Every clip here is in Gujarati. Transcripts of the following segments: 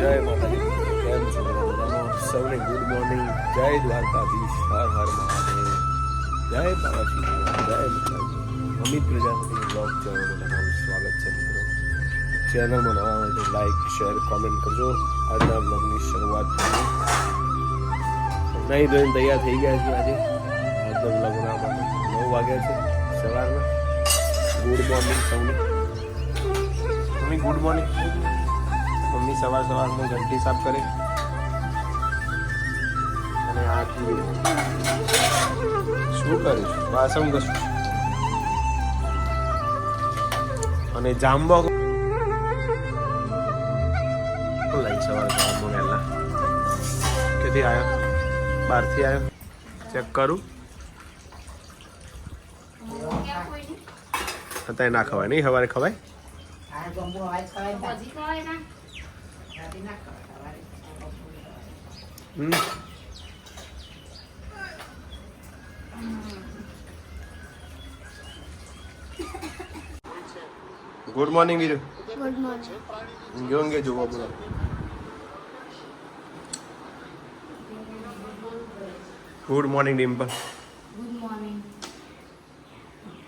જય માતાજી. કેમ છો સૌને ગુડ મોર્નિંગ જય દ્વારકાધીશ. હર હર મહાદેવ. જય બાબાજી જય માતાજી. અમિત પ્રજાપતિ બ્લોગ ચેનલમાં તમારું સ્વાગત છે મિત્રો. ચેનલમાં નવા હોય લાઈક શેર કોમેન્ટ કરજો. આજના બ્લોગની શરૂઆત થઈ નહીં ધોઈને તૈયાર થઈ ગયા છે આજે. આજનો બ્લોગ બનાવવા માટે નવ વાગ્યા છે સવારના. ગુડ મોર્નિંગ સૌને. ગુડ મોર્નિંગ મમ્મી સવાર સવારમાં ઘંટી સાફ કરે. અને આ શું કરીશ વાસણ કશું અને જાંબો લઈ સવાર સવારમાં વહેલા. ક્યાંથી આવ્યો બહારથી આવ્યો ચેક કરું? અત્યારે ના ખવાય નહીં? સવારે ખવાય? Good morning Veeru good morning યોંગે જોવા બોલો good morning Dimple good morning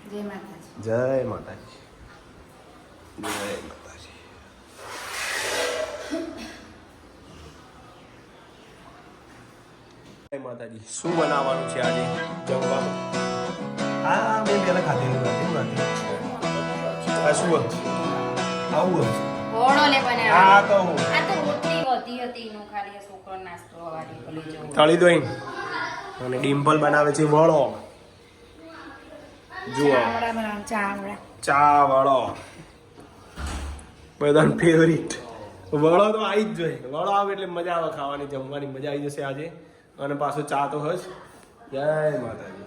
જય માતાજી જય માતાજી જય માતાજી જય માતાજી શું બનાવવાનું છે આજે? જમવાનું. આ મેં પહેલા ખાધેલું નથી આ શું આવું આ તો તળી દોઈ અને ડિમ્પલ બનાવે છે વળો જુઓ. ચા વળો બધાને ફેવરિટ વળો તો આવી જ જોઈએ. વળો આવે એટલે મજા આવે ખાવાની જમવાની. મજા આવી જશે આજે. અને પાછો ચા તો હજ. જય માતાજી.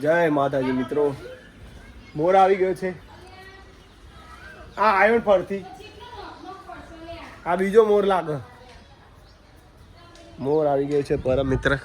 જય માતાજી મિત્રો. મોર આવી ગયો છે. આ આવ્યો ને ફરથી. આ બીજો મોર લાગે. મોર આવી ગયો છે પરમ મિત્ર.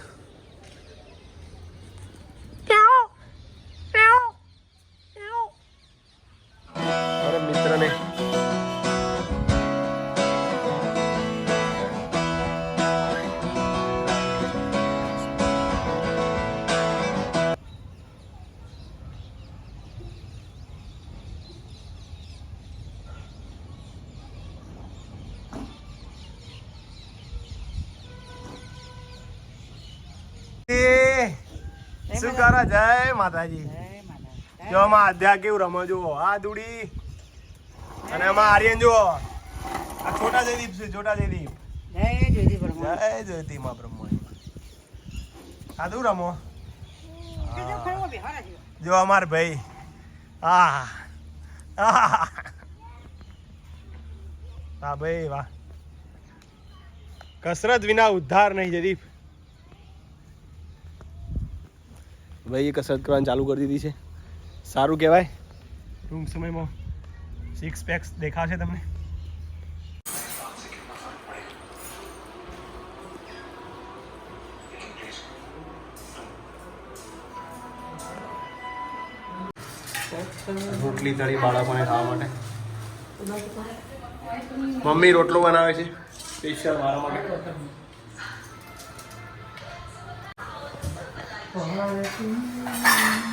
શું કરો જય માતાજી. જો આમાં આધ્યા કેવું રમો જુઓ. આ દુડી અને આમાં આર્યન જુઓ. આ છોટા જયદીપ છે છોટા જયદીપ. જય જ્યોતિ બ્રહ્મા. જય આ તું રમો? જો અમાર ભાઈ. આ આ હા ભાઈ વાહ. કસરત વિના ઉદ્ધાર નહીં જદીપ ભાઈ કસરત કરવાની ચાલુ કરી દીધી છે. સારું કહેવાય. ટૂંક સમયમાં સિક્સ પેક્સ દેખાશે તમને. રોટલી તળી બાળકોને ખાવા માટે. મમ્મી રોટલો બનાવે છે. સ્પેશિયલ મારા માટે. દૂધી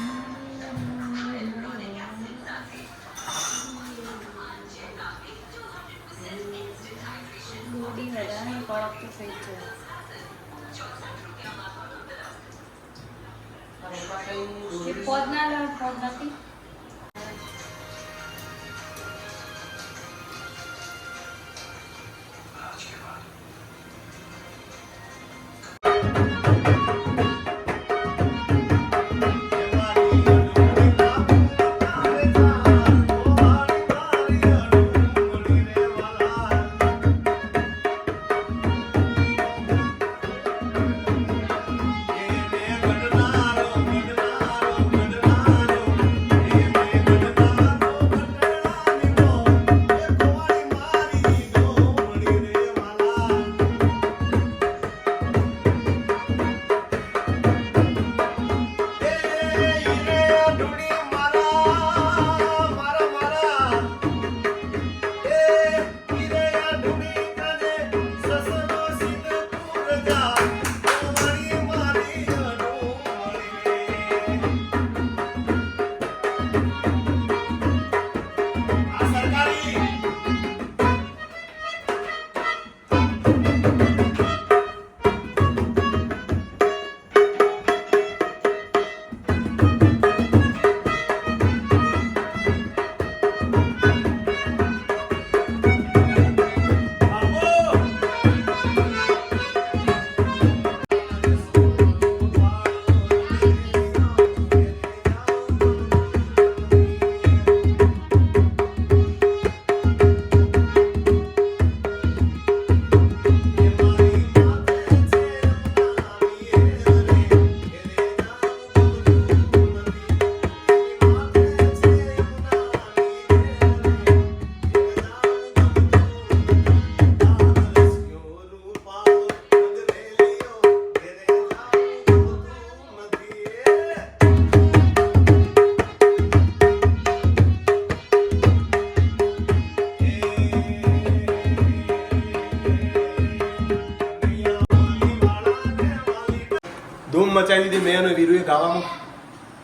મચાવી દીધી. મેં અને વીરુએ ગાવામાં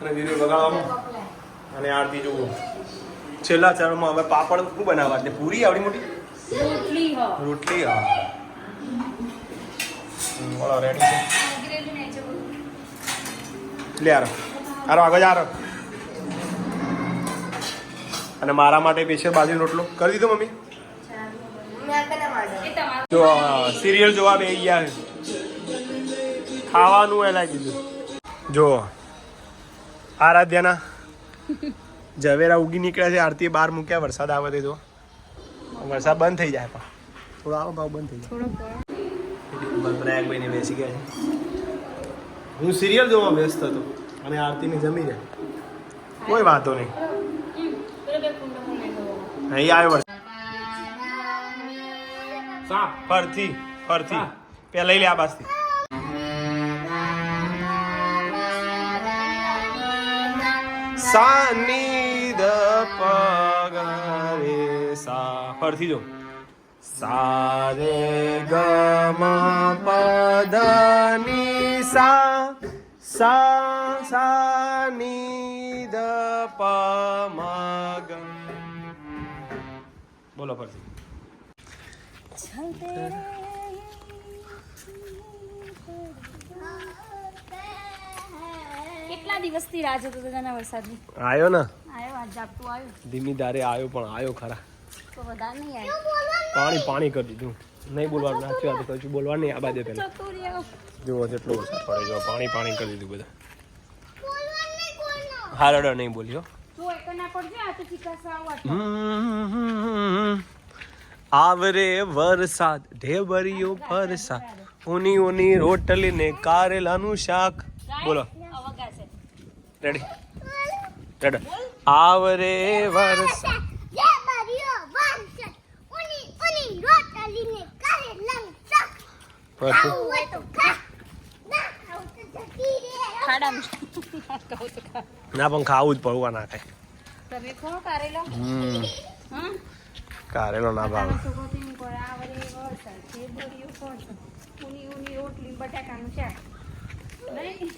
અને વીરુએ વગાડવામાં. અને આરતી જુઓ. છેલ્લા ચારમાં હવે પાપડ શું બનાવવા? એટલે પૂરી આવડી મોટી? રોટલી હ. રોટલી હા. બોલો રેડી છે છે. લે આરો. આરો આગળ આરો. અને મારા માટે સ્પેશિયલ બાજરી રોટલો. કરી દીધો મમ્મી? જો સિરિયલ જોવા બે ગયા છે. ખાવાનું એ લાગી દીધું જો આરાધ્યાના ઝવેરા ઉગી નીકળ્યા છે આરતી બહાર મૂક્યા વરસાદ આવે તે જો વરસાદ બંધ થઈ જાય પણ. થોડો આવો ભાવ બંધ થઈ જાય. પ્રયાગભાઈને બેસી ગયા છે. હું સિરિયલ જોવા વ્યસ્ત હતો અને આરતીને જમી જાય કોઈ વાંધો નહીં. અહીં આવ્યો વરસાદ. ફરથી ફરથી. પહેલાં લઈ લે આ બાજથી. સાની દ પગરે સા ફરથી જો. સા રે ગ મ ધ ની સા સા સા ની દ પ મ ગ બોલો ફરથી કેટલા દિવસથી રાહ જોતો હતો તને વરસાદની? આવ્યો ને. આવ્યો આજ ઝાપટું આવ્યો ધીમી ધારે આવ્યો પણ આવ્યો ખરા. તો વધારે નહીં આવ્યો પાણી પાણી કરી દીધું. નહીં બોલવાનું સાચી વાત કહું છું બોલવા નહીં આ બાજુ પહેલા જુઓ જેટલો વરસાદ પડે જો પાણી પાણી કરી દીધું બધા. હારડો નહીં બોલ્યો. આવરે વરસાદ ઢેબરિયો વરસાદ. ઉની ઉની રોટલી ને કારેલાનું શાક. બોલો. રેડી રેડી આવરે ખા ના પણ ખાવું જ પડવા ના ખાય કારેલો ના ભાવ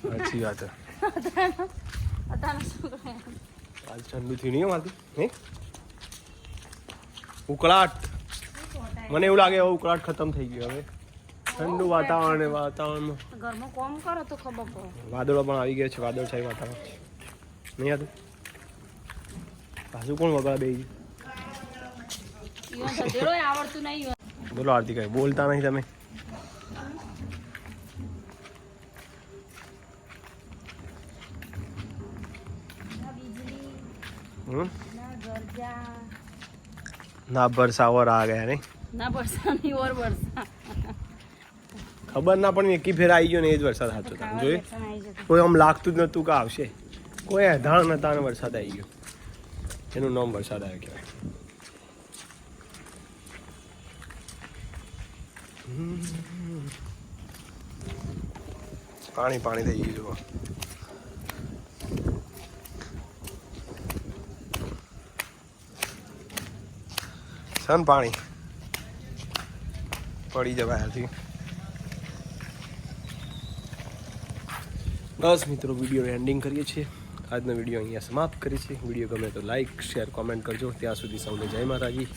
સાચી વાત આજ ઠંડુ થયું નહીં મારતું નહીં? ઉકળાટ. મને એવું લાગે ઉકળાટ ખતમ થઈ ગયો હવે. ઠંડુ વાતાવરણ વાતાવરણમાં ઘરમાં કોમ કરો તો ખબર પડે. વાદળો પણ આવી ગયા છે વાદળ છાઈ વાતાવરણ. નહીં હતું પાછું કોણ વગર બે. બોલો આરતી કઈ બોલતા નહીં તમે? ના બરસા ના ભરસાવર આ ગયા નહીં. ના વરસાદની ઓર બરસા. ખબર ના પણ એકી ફેર આવી ગયો ને એ જ વરસાદ સાચો તમે જતું. કોઈ આમ લાગતું જ નતું કે આવશે. કોઈ અધાણ નતા ને વરસાદ આવી ગયો. એનું નામ વરસાદ આવ્યો કહેવાય. પાણી પાણી થઈ ગયું જુઓ. સન પાણી? પડી જવાય હાલથી બસ મિત્રો વીડિયો એન્ડિંગ કરીએ છીએ. આજનો વીડિયો અહીંયા સમાપ્ત કરીએ છીએ. વીડિયો ગમે તો લાઇક શેર કોમેન્ટ કરજો. ત્યાં સુધી સૌને જય માતાજી.